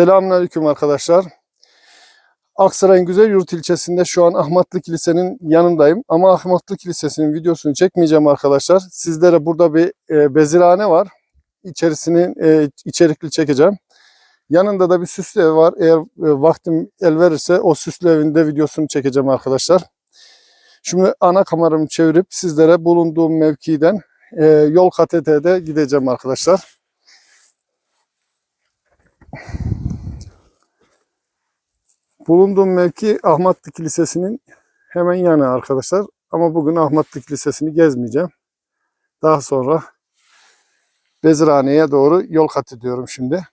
Selamünaleyküm arkadaşlar. Aksaray'ın Güzelyurt ilçesinde şu an Ahmatlı Kilise'nin yanındayım. Ama Ahmatlı Kilisesi'nin videosunu çekmeyeceğim arkadaşlar. Sizlere burada bir e, bezirhane var. İçerisini e, içerikli çekeceğim. Yanında da bir süslü ev var. Eğer e, vaktim el verirse o süslü evin de videosunu çekeceğim arkadaşlar. Şimdi ana kameramı çevirip sizlere bulunduğum mevkiden e, yol KTT'de gideceğim arkadaşlar. Bulunduğum mevki Ahmatlı Kilisesi'nin hemen yanı arkadaşlar. Ama bugün Ahmatlı Kilisesi'ni gezmeyeceğim. Daha sonra Bezirhane'ye doğru yol kat ediyorum şimdi.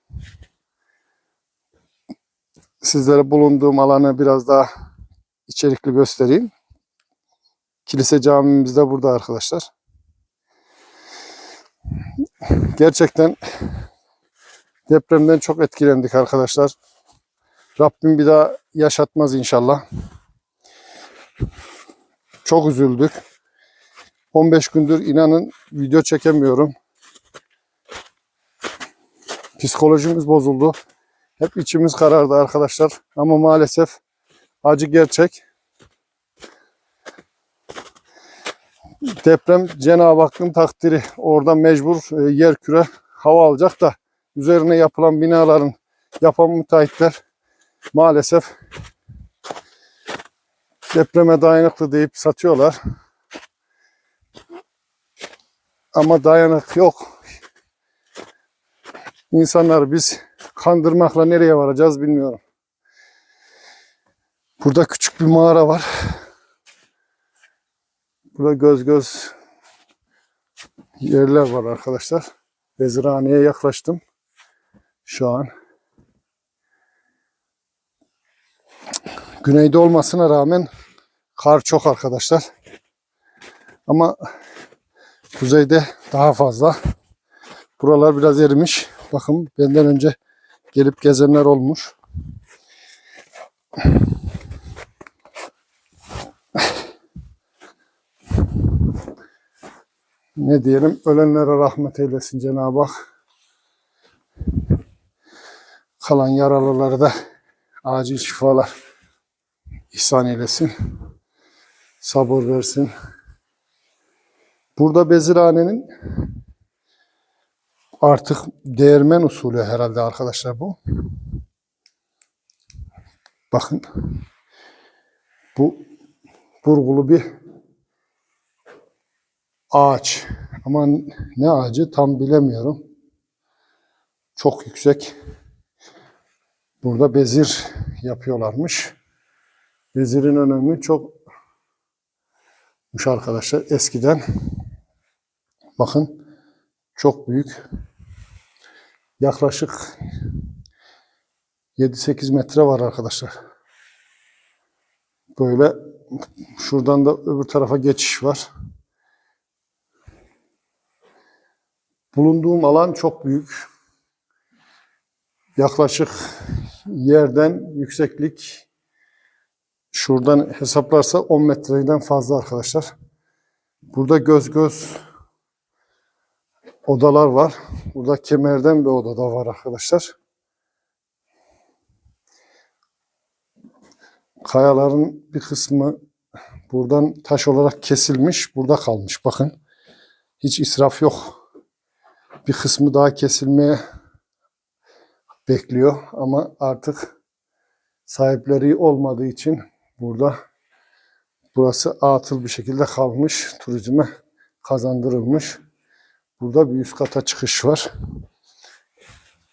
Sizlere bulunduğum alanı biraz daha içerikli göstereyim. Kilise camimiz de burada arkadaşlar. Gerçekten depremden çok etkilendik arkadaşlar. Rabbim bir daha yaşatmaz inşallah. Çok üzüldük. 15 gündür inanın video çekemiyorum. Psikolojimiz bozuldu. Hep içimiz karardı arkadaşlar. Ama maalesef acı gerçek. Deprem Cenab-ı Hakk'ın takdiri. Orada mecbur e, yer küre hava alacak da üzerine yapılan binaların yapan müteahhitler maalesef depreme dayanıklı deyip satıyorlar. Ama dayanık yok. İnsanlar biz kandırmakla nereye varacağız bilmiyorum. Burada küçük bir mağara var. Burada göz göz yerler var arkadaşlar. Vezirhaneye yaklaştım. Şu an. Güneyde olmasına rağmen kar çok arkadaşlar. Ama kuzeyde daha fazla. Buralar biraz erimiş. Bakın benden önce gelip gezenler olmuş. Ne diyelim? Ölenlere rahmet eylesin Cenab-ı Hak. Kalan yaralıları da acil şifalar ihsan eylesin. Sabır versin. Burada Bezirhane'nin artık değirmen usulü herhalde arkadaşlar bu. Bakın. Bu burgulu bir ağaç. Ama ne ağacı tam bilemiyorum. Çok yüksek. Burada bezir yapıyorlarmış. Vezirin önemi çok arkadaşlar. Eskiden bakın çok büyük. Yaklaşık 7-8 metre var arkadaşlar. Böyle şuradan da öbür tarafa geçiş var. Bulunduğum alan çok büyük. Yaklaşık yerden yükseklik Şuradan hesaplarsa 10 metreden fazla arkadaşlar. Burada göz göz odalar var. Burada kemerden bir oda da var arkadaşlar. Kayaların bir kısmı buradan taş olarak kesilmiş. Burada kalmış. Bakın. Hiç israf yok. Bir kısmı daha kesilmeye bekliyor. Ama artık sahipleri olmadığı için Burada burası atıl bir şekilde kalmış. Turizme kazandırılmış. Burada bir üst kata çıkış var.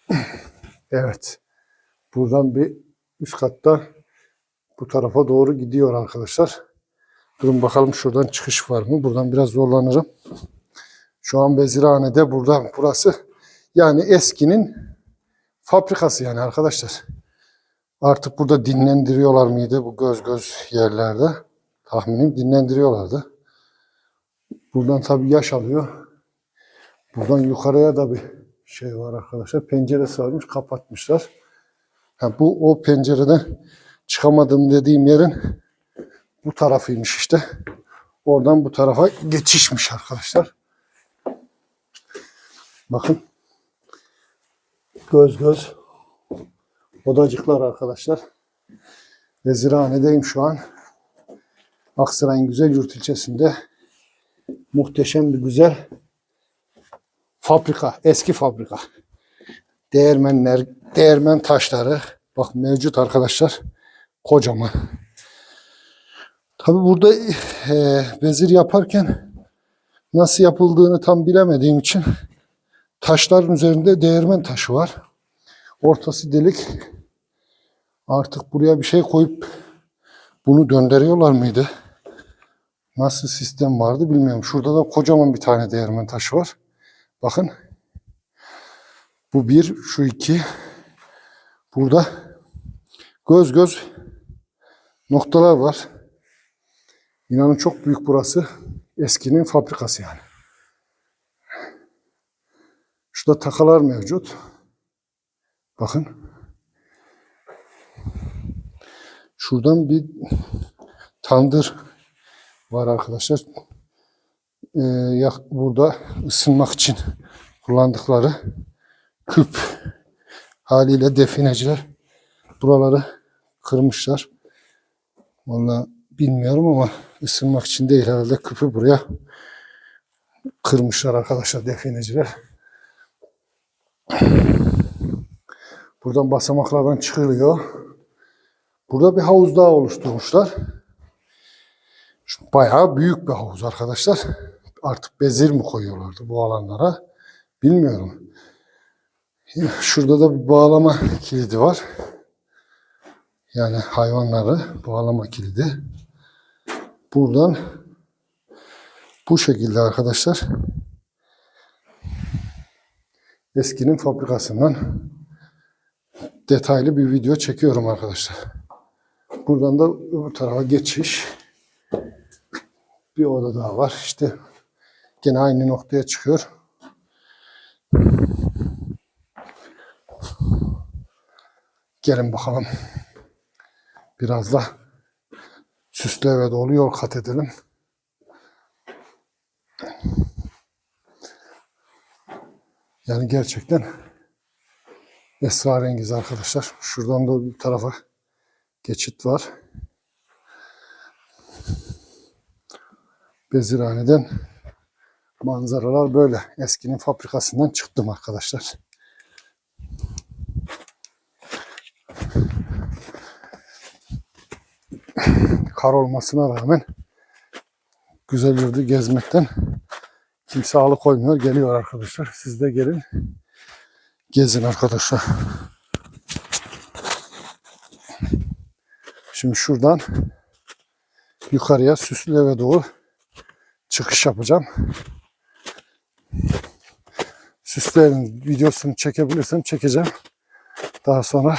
Evet. Buradan bir üst katta bu tarafa doğru gidiyor arkadaşlar. Durun bakalım şuradan çıkış var mı? Buradan biraz zorlanırım. Şu an Bezirhane'de buradan burası yani eskinin fabrikası yani arkadaşlar. Artık burada dinlendiriyorlar mıydı bu göz göz yerlerde? Tahminim dinlendiriyorlardı. Buradan tabii yaş alıyor. Buradan yukarıya da bir şey var arkadaşlar. Penceresi varmış kapatmışlar. Ha, bu o pencereden çıkamadım dediğim yerin bu tarafıymış işte. Oradan bu tarafa geçişmiş arkadaşlar. Bakın. Göz göz Odacıklar arkadaşlar. Vezirhanedeyim şu an. Aksaray'ın Güzelyurt ilçesinde muhteşem bir güzel fabrika, eski fabrika. Değirmenler, değirmen taşları bak mevcut arkadaşlar. Kocaman. Tabi burada e, vezir yaparken nasıl yapıldığını tam bilemediğim için taşların üzerinde değirmen taşı var. Ortası delik. Artık buraya bir şey koyup bunu döndürüyorlar mıydı? Nasıl sistem vardı bilmiyorum. Şurada da kocaman bir tane değirmen taşı var. Bakın. Bu bir, şu iki. Burada göz göz noktalar var. İnanın çok büyük burası. Eskinin fabrikası yani. Şurada takalar mevcut. Bakın. Şuradan bir tandır var arkadaşlar. Ee, burada ısınmak için kullandıkları küp haliyle defineciler buraları kırmışlar. Vallahi bilmiyorum ama ısınmak için değil herhalde küpü buraya kırmışlar arkadaşlar defineciler. Buradan basamaklardan çıkılıyor. Burada bir havuz daha oluşturmuşlar. Şu Bayağı büyük bir havuz arkadaşlar. Artık bezir mi koyuyorlardı bu alanlara? Bilmiyorum. Şurada da bir bağlama kilidi var. Yani hayvanları bağlama kilidi. Buradan bu şekilde arkadaşlar eskinin fabrikasından detaylı bir video çekiyorum arkadaşlar. Buradan da öbür tarafa geçiş. Bir oda daha var. İşte gene aynı noktaya çıkıyor. Gelin bakalım. Biraz da süslü eve doğru yol kat edelim. Yani gerçekten esrarengiz arkadaşlar. Şuradan da bir tarafa geçit var. Bezirhane'den manzaralar böyle. Eskinin fabrikasından çıktım arkadaşlar. Kar olmasına rağmen güzel yurdu gezmekten kimse alıkoymuyor. Geliyor arkadaşlar. Siz de gelin. Gezin arkadaşlar. Şimdi şuradan yukarıya süslü eve doğru çıkış yapacağım. Süslü evin videosunu çekebilirsem çekeceğim. Daha sonra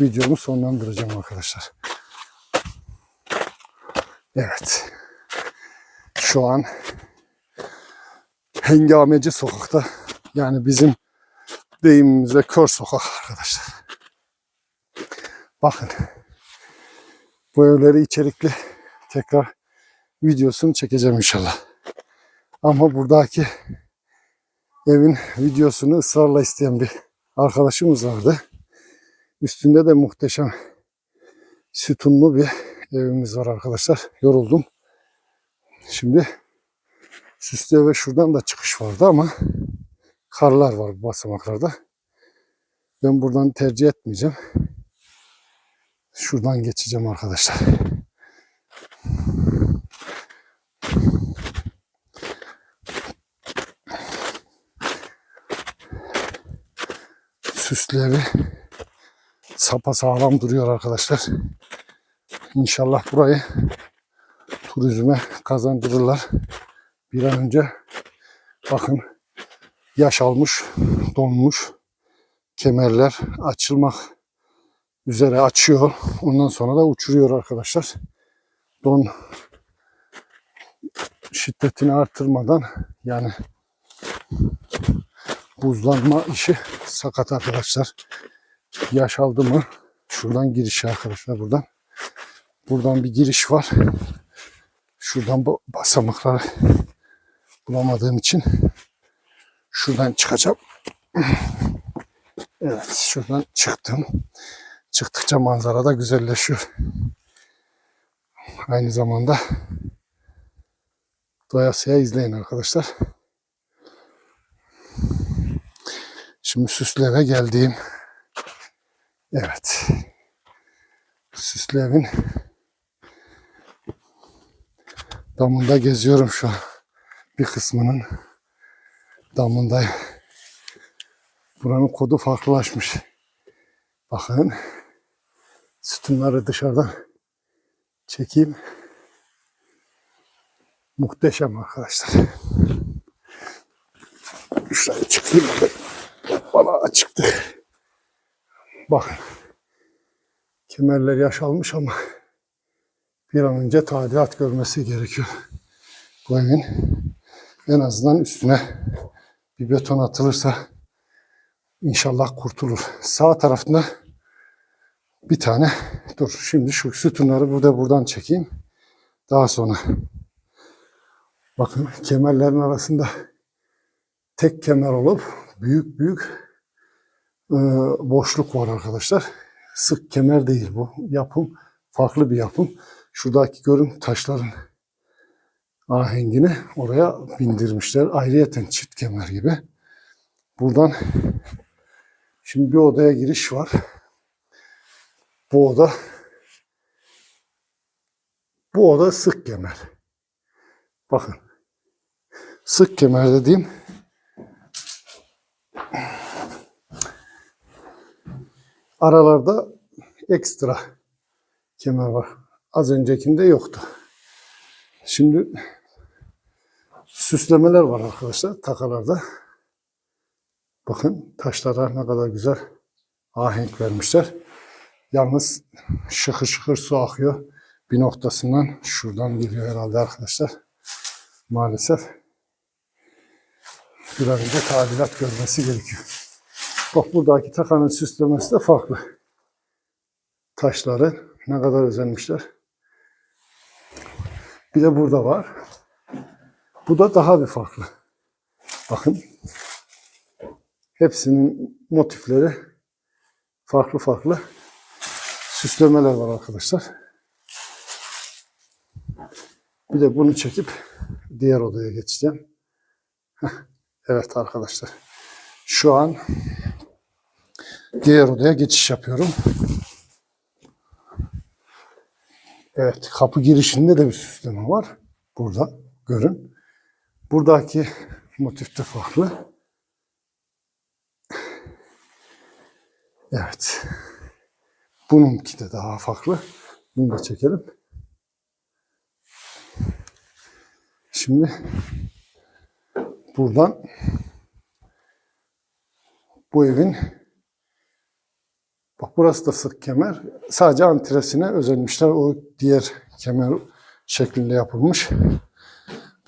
videomu sonlandıracağım arkadaşlar. Evet. Şu an Hengameci sokakta yani bizim deyimimizde kör sokak arkadaşlar. Bakın. Bu evleri içerikli tekrar videosunu çekeceğim inşallah. Ama buradaki evin videosunu ısrarla isteyen bir arkadaşımız vardı. Üstünde de muhteşem sütunlu bir evimiz var arkadaşlar. Yoruldum. Şimdi süslü eve şuradan da çıkış vardı ama karlar var bu basamaklarda. Ben buradan tercih etmeyeceğim. Şuradan geçeceğim arkadaşlar. Süslü evi sapa sağlam duruyor arkadaşlar. İnşallah burayı turizme kazandırırlar. Bir an önce bakın yaş almış, donmuş kemerler açılmak üzere açıyor. Ondan sonra da uçuruyor arkadaşlar. Don şiddetini artırmadan yani buzlanma işi sakat arkadaşlar. Yaş aldı mı şuradan giriş arkadaşlar buradan. Buradan bir giriş var. Şuradan bu basamakları bulamadığım için Şuradan çıkacağım. Evet şuradan çıktım. Çıktıkça manzara da güzelleşiyor. Aynı zamanda doyasıya izleyin arkadaşlar. Şimdi süslü eve geldiğim evet süslü evin damında geziyorum şu an. Bir kısmının damındayım. Buranın kodu farklılaşmış. Bakın sütunları dışarıdan çekeyim. Muhteşem arkadaşlar. Şuraya çıkayım. Bana çıktı. Bakın. Kemerler yaş almış ama bir an önce tadilat görmesi gerekiyor. Bu evin en azından üstüne bir beton atılırsa inşallah kurtulur. Sağ tarafında bir tane dur şimdi şu sütunları burada buradan çekeyim. Daha sonra bakın kemerlerin arasında tek kemer olup büyük büyük e, boşluk var arkadaşlar. Sık kemer değil bu. Yapım farklı bir yapım. Şuradaki görün taşların ahengini oraya bindirmişler. Ayrıyeten çift kemer gibi. Buradan şimdi bir odaya giriş var. Bu oda bu oda sık kemer. Bakın. Sık kemer dediğim aralarda ekstra kemer var. Az öncekinde yoktu. Şimdi süslemeler var arkadaşlar takalarda. Bakın taşlara ne kadar güzel ahenk vermişler. Yalnız şıkır şıkır su akıyor. Bir noktasından şuradan geliyor herhalde arkadaşlar. Maalesef bir an tadilat görmesi gerekiyor. Bak buradaki takanın süslemesi de farklı. Taşları ne kadar özenmişler. Bir de burada var. Bu da daha bir farklı. Bakın. Hepsinin motifleri farklı farklı süslemeler var arkadaşlar. Bir de bunu çekip diğer odaya geçeceğim. Evet arkadaşlar. Şu an diğer odaya geçiş yapıyorum. Evet, kapı girişinde de bir süsleme var. Burada görün. Buradaki motif de farklı. Evet. Bununki de daha farklı. Bunu da çekelim. Şimdi buradan bu evin bak burası da sık kemer. Sadece antresine özenmişler. O diğer kemer şeklinde yapılmış.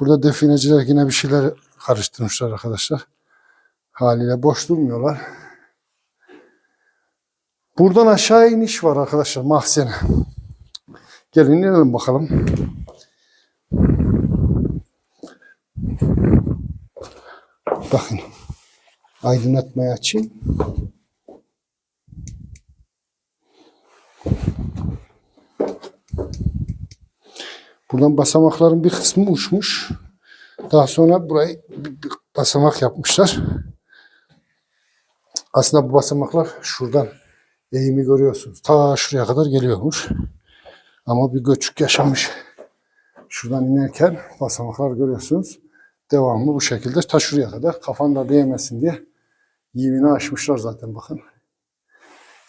Burada defineciler yine bir şeyler karıştırmışlar arkadaşlar. Haliyle boş durmuyorlar. Buradan aşağı iniş var arkadaşlar mahzene. Gelin inelim bakalım. Bakın. Aydınlatmayı açayım. Buradan basamakların bir kısmı uçmuş. Daha sonra burayı bir bir basamak yapmışlar. Aslında bu basamaklar şuradan eğimi görüyorsunuz. Ta şuraya kadar geliyormuş. Ama bir göçük yaşamış. Şuradan inerken basamaklar görüyorsunuz. Devamlı bu şekilde ta şuraya kadar kafanda değmesin diye yivini açmışlar zaten bakın.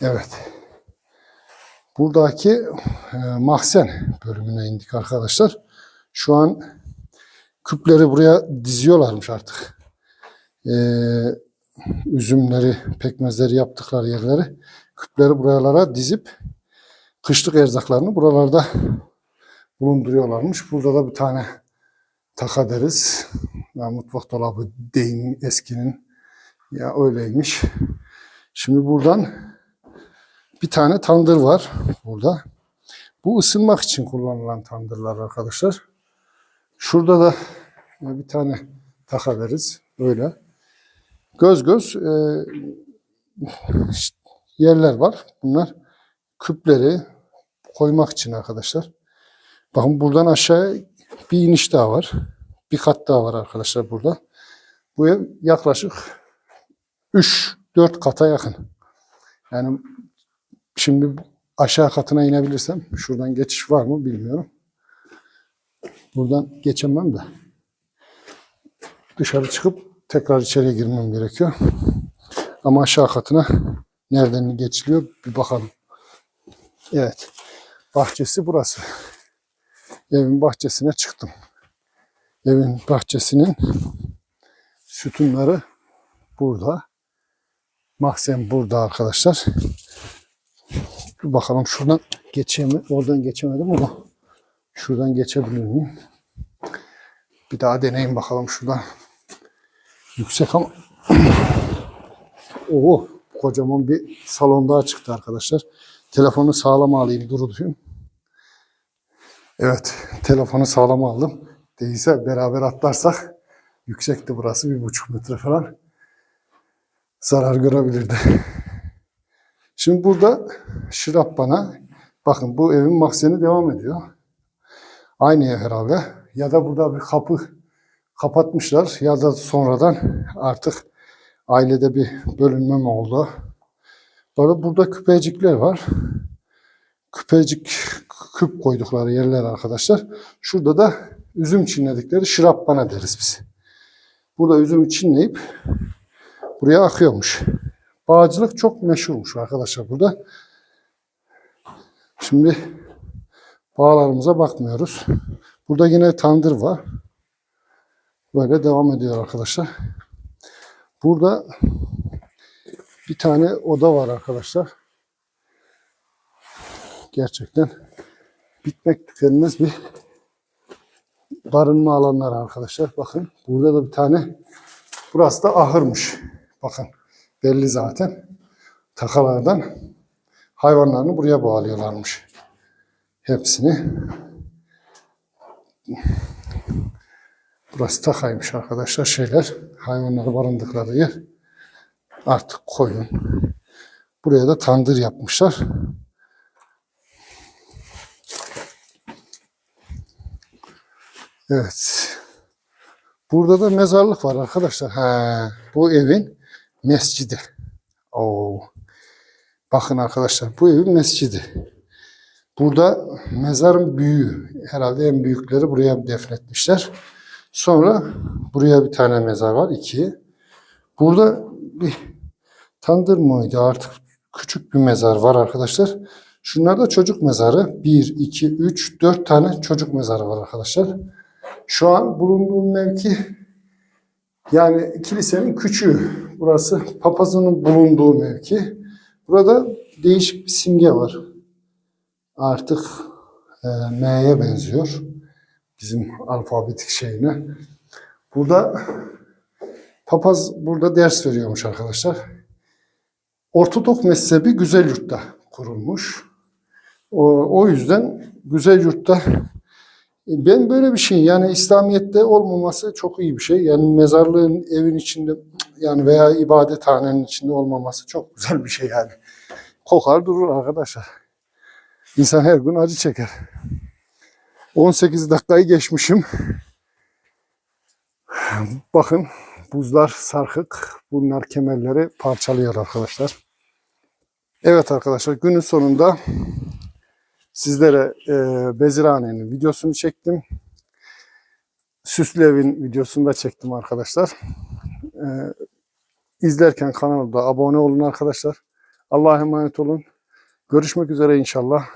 Evet. Buradaki e, mahzen bölümüne indik arkadaşlar. Şu an küpleri buraya diziyorlarmış artık. E, üzümleri, pekmezleri yaptıkları yerleri küpleri buralara dizip kışlık erzaklarını buralarda bulunduruyorlarmış. Burada da bir tane taka deriz. Ya mutfak dolabı deyim eskinin. Ya öyleymiş. Şimdi buradan bir tane tandır var burada. Bu ısınmak için kullanılan tandırlar arkadaşlar. Şurada da bir tane taka deriz. Böyle. göz göz e, yerler var. Bunlar küpleri koymak için arkadaşlar. Bakın buradan aşağı bir iniş daha var. Bir kat daha var arkadaşlar burada. Bu yaklaşık 3-4 kata yakın. Yani şimdi aşağı katına inebilirsem şuradan geçiş var mı bilmiyorum. Buradan geçemem de. Dışarı çıkıp tekrar içeriye girmem gerekiyor. Ama aşağı katına nereden geçiliyor bir bakalım. Evet. Bahçesi burası. Evin bahçesine çıktım. Evin bahçesinin sütunları burada. Mahzen burada arkadaşlar. Dur bakalım şuradan geçeyim mi? Oradan geçemedim ama şuradan geçebilir miyim? Bir daha deneyim bakalım şuradan. Yüksek ama Oo, kocaman bir salon daha çıktı arkadaşlar. Telefonu sağlam alayım, duruyum. Evet, telefonu sağlam aldım. Değilse beraber atlarsak yüksekti burası bir buçuk metre falan. Zarar görebilirdi. Şimdi burada şırap bana bakın bu evin mahzeni devam ediyor. Aynı ev herhalde. Ya da burada bir kapı kapatmışlar ya da sonradan artık ailede bir bölünme mi oldu? Burada, burada küpecikler var. Küpecik küp koydukları yerler arkadaşlar. Şurada da üzüm çinledikleri şırappana deriz biz. Burada üzümü çinleyip buraya akıyormuş. Bağcılık çok meşhurmuş arkadaşlar burada. Şimdi bağlarımıza bakmıyoruz. Burada yine tandır var. Böyle devam ediyor arkadaşlar. Burada bir tane oda var arkadaşlar. Gerçekten bitmek tükenmez bir barınma alanları arkadaşlar. Bakın burada da bir tane burası da ahırmış. Bakın belli zaten. Takalardan hayvanlarını buraya bağlıyorlarmış. Hepsini. Burası takaymış arkadaşlar şeyler. Hayvanları barındıkları yer. Artık koyun. Buraya da tandır yapmışlar. Evet. Burada da mezarlık var arkadaşlar. Ha, bu evin mescidi. Oo. Bakın arkadaşlar bu evin mescidi. Burada mezarın büyüğü. Herhalde en büyükleri buraya defnetmişler. Sonra buraya bir tane mezar var. iki. Burada bir tandır mıydı artık küçük bir mezar var arkadaşlar. Şunlar da çocuk mezarı. 1, 2, 3, 4 tane çocuk mezarı var arkadaşlar. Şu an bulunduğum mevki yani kilisenin küçüğü. Burası papazının bulunduğu mevki. Burada değişik bir simge var. Artık e, M'ye benziyor. Bizim alfabetik şeyine. Burada papaz burada ders veriyormuş arkadaşlar. Ortodok mezhebi güzel yurtta kurulmuş. O, o yüzden güzel yurtta ben böyle bir şey yani İslamiyet'te olmaması çok iyi bir şey. Yani mezarlığın evin içinde yani veya ibadethanenin içinde olmaması çok güzel bir şey yani. Kokar durur arkadaşlar. İnsan her gün acı çeker. 18 dakikayı geçmişim. Bakın buzlar sarkık. Bunlar kemerleri parçalıyor arkadaşlar. Evet arkadaşlar günün sonunda sizlere e, Bezirane'nin videosunu çektim. Süslü evin videosunu da çektim arkadaşlar. E, izlerken kanalımda abone olun arkadaşlar. Allah'a emanet olun. Görüşmek üzere inşallah.